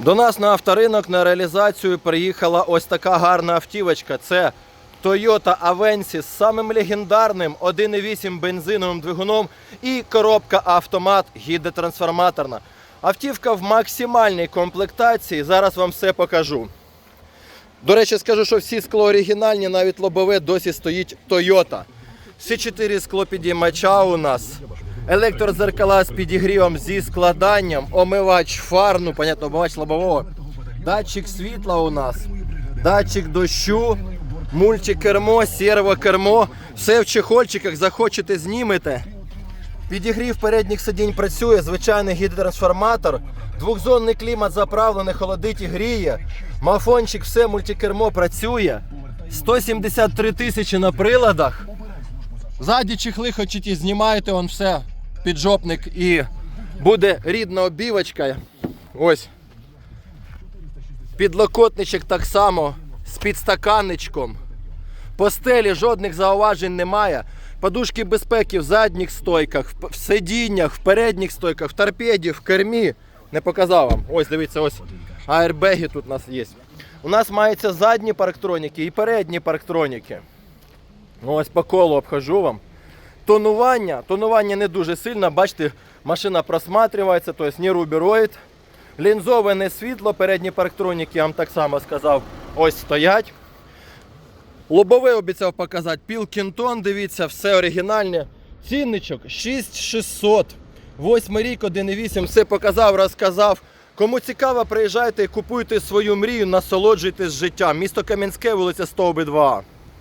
До нас на авторинок на реалізацію приїхала ось така гарна автівочка. Це Toyota Avensis з самим легендарним 1,8 бензиновим двигуном і коробка автомат гідротрансформаторна. Автівка в максимальній комплектації. Зараз вам все покажу. До речі, скажу, що всі скло оригінальні, навіть лобове досі стоїть Toyota. Всі чотири склопідіймача у нас. Електрозеркала з підігрівом зі складанням, омивач фар, ну, понятно, омивач лобового. Датчик світла у нас, датчик дощу, мультикермо, сервокермо. Все в чехольчиках, захочете, знімете. Підігрів передніх сидінь працює, звичайний гідротрансформатор, двохзонний клімат заправлений, холодить і гріє. Мафончик, все, мультикермо працює. 173 тисячі на приладах. Ззаді чехли хочете, знімаєте, он все, піджопник і буде рідна обівочка. Ось. Підлокотничок так само з підстаканничком. По стелі жодних зауважень немає. Подушки безпеки в задніх стойках, в сидіннях, в передніх стойках, в торпеді, в кермі. Не показав вам. Ось дивіться, ось аербеги тут у нас є. У нас маються задні парктроніки і передні парктроніки. Ось по колу обхожу вам. Тонування. Тонування не дуже сильно. Бачите, машина просматривається, тобто не рубероїд. Лінзоване світло, передні парктроніки, я вам так само сказав, ось стоять. Лобове обіцяв показати. Пілкінтон, дивіться, все оригінальне. Цінничок 6600. Восьмий рік, 1,8, все показав, розказав. Кому цікаво, приїжджайте і купуйте свою мрію, насолоджуйтесь життям. Місто Кам'янське, вулиця Стовби 2.